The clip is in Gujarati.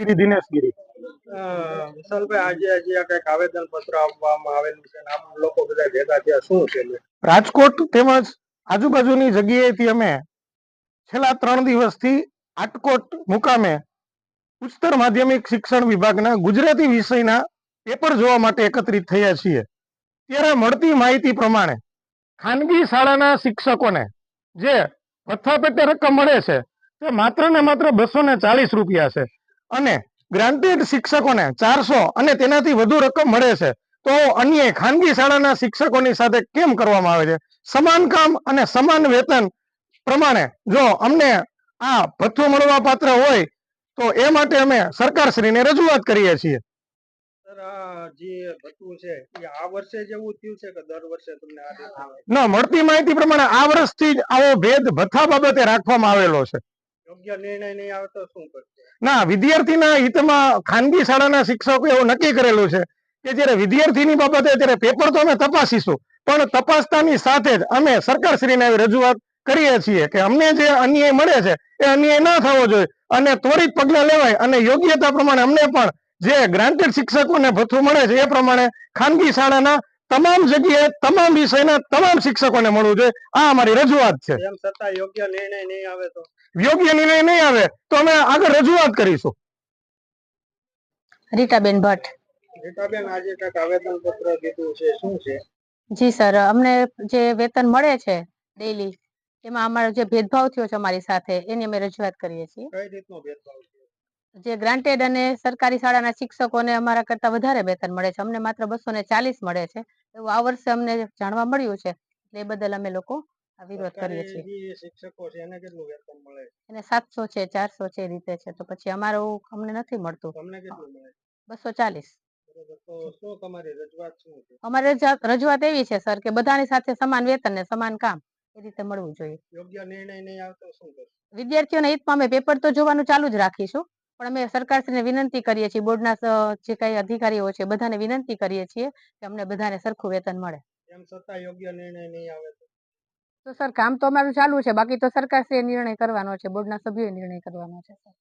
ગિરી દિનેશગીરી. અ, વિશાલભાઈ આજે આજે આ કંઈક આવેદન પત્ર આપવામાં આવેલું છે આમ લોકો બધા ભેગા થયા. શું છે રાજકોટ તેમજ આજુબાજુની જગ્યાએથી અમે છેલ્લા ત્રણ દિવસથી આટકોટ મુકામે ઉચ્ચતર માધ્યમિક શિક્ષણ વિભાગના ગુજરાતી વિષયના પેપર જોવા માટે એકત્રિત થયા છીએ. ત્યારે મળતી માહિતી પ્રમાણે ખાનગી શાળાના શિક્ષકોને જે ભથ્થા પેટે રકમ મળે છે તે માત્ર ને માત્ર બસો ને ચાલીસ રૂપિયા છે. અને ગ્રાન્ટેડ શિક્ષકોને ચારસો અને તેનાથી વધુ રકમ મળે છે તો અન્ય ખાનગી શાળાના શિક્ષકોની સાથે કેમ કરવામાં આવે છે? સમાન કામ અને સમાન વેતન પ્રમાણે જો અમને આ ભથ્થું મળવા પાત્ર હોય તો એ માટે અમે સરકારશ્રીને રજૂઆત કરીએ છીએ. ના જે ભથ્થું છે એ આ વર્ષે જ એવું થયું છે કે દર વર્ષે તમને આ રીતે હોય? ન મળતી માહિતી પ્રમાણે આ વર્ષથી જ આવો ભેદ ભથ્થા બાબતે રાખવામાં આવેલો છે. ના, વિદ્યાર્થીના હિતમાં ખાનગી શાળાના શિક્ષકો એવું નક્કી કરેલું છે કે જ્યારે વિદ્યાર્થીની બાબતે ત્યારે પેપર તો અમે તપાસીશું, પણ તપાસતાની સાથે જ અમે સરકારશ્રીને આવી રજૂઆત કરીએ છીએ કે અમને જે અન્યાય મળે છે એ અન્યાય ન થવો જોઈએ અને ત્વરિત પગલાં લેવાય અને યોગ્યતા પ્રમાણે અમને પણ જે ગ્રાન્ટેડ શિક્ષકોને ભથ્થું મળે છે એ પ્રમાણે ખાનગી શાળાના તમામ જગ્યાએ તમામ વિષયના તમામ શિક્ષકોને મળવું જોઈએ. આ અમારી રજૂઆત છે. એમ છતાં યોગ્ય નિર્ણય નહીં આવે તો? યોગ્ય નિર્ણય નહીં આવે તો અમે આગળ રજૂઆત કરીશું. રીટાબેન ભટ્ટ. રીટાબેન આજે કંઈક આવેદન પત્ર દીધું છે. શું છે? જી સર. અમને જે વેતન મળે છે ડેલી એમાં અમારો જે ભેદભાવ થયો છે અમારી સાથે એની અમે રજૂઆત કરીએ છીએ. કઈ રીતનો ભેદભાવ જે ગ્રાન્ટેડ અને સરકારી શાળાના શિક્ષકોને અમારા કરતા વધારે વેતન મળે છે. અમને માત્ર બસો ને ચાલીસ મળે છે. એવું આ વર્ષે અમને જાણવા મળ્યું છે. એટલે એ બદલ અમે લોકો વિરોધ કરીએ છીએ. શિક્ષકો છે એને કેટલું વેતન મળે? એને સાતસો છે ચારસો છે એ રીતે છે. તો પછી અમારું અમને નથી મળતું. તમને કેટલું મળે? બસો ચાલીસ. અમારે રજૂઆત એવી છે સર કે બધાની સાથે સમાન વેતન ને સમાન કામ એ રીતે મળવું જોઈએ. યોગ્ય નિર્ણય નહીં આવતો શું વિદ્યાર્થીઓના હિતમાં અમે પેપર તો જોવાનું ચાલુ જ રાખીશું. પણ અમે સરકારશ્રીને વિનંતી કરીએ છીએ બોર્ડના જે કઈ અધિકારીઓ છે બધાને વિનંતી કરીએ છીએ કે અમને બધાને સરખું વેતન મળે. એમ છતાં યોગ્ય નિર્ણય નહીં આવે તો સર કામ તો અમારું ચાલુ છે બાકી તો સરકારશ્રીએ નિર્ણય કરવાનો છે બોર્ડના સભ્યોએ નિર્ણય કરવાનો છે સર.